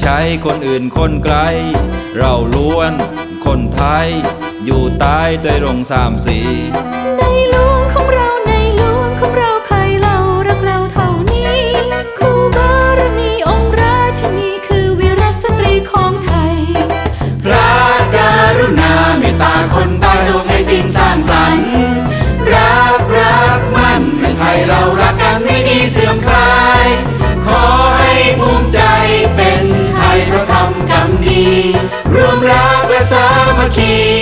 ใช้คนอื่นคนไกล เราล้วนคนไทย อยู่ตายด้วยรงสามสี King.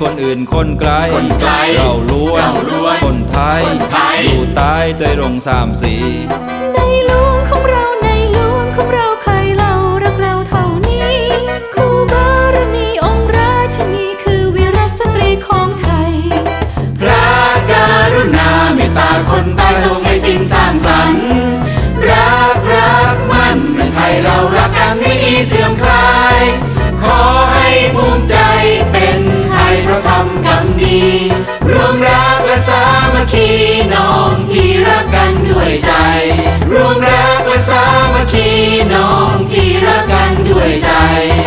คนอื่นคนไกล เราล้วนคนไทย อยู่ใต้ด้วยรงสามสี ใจ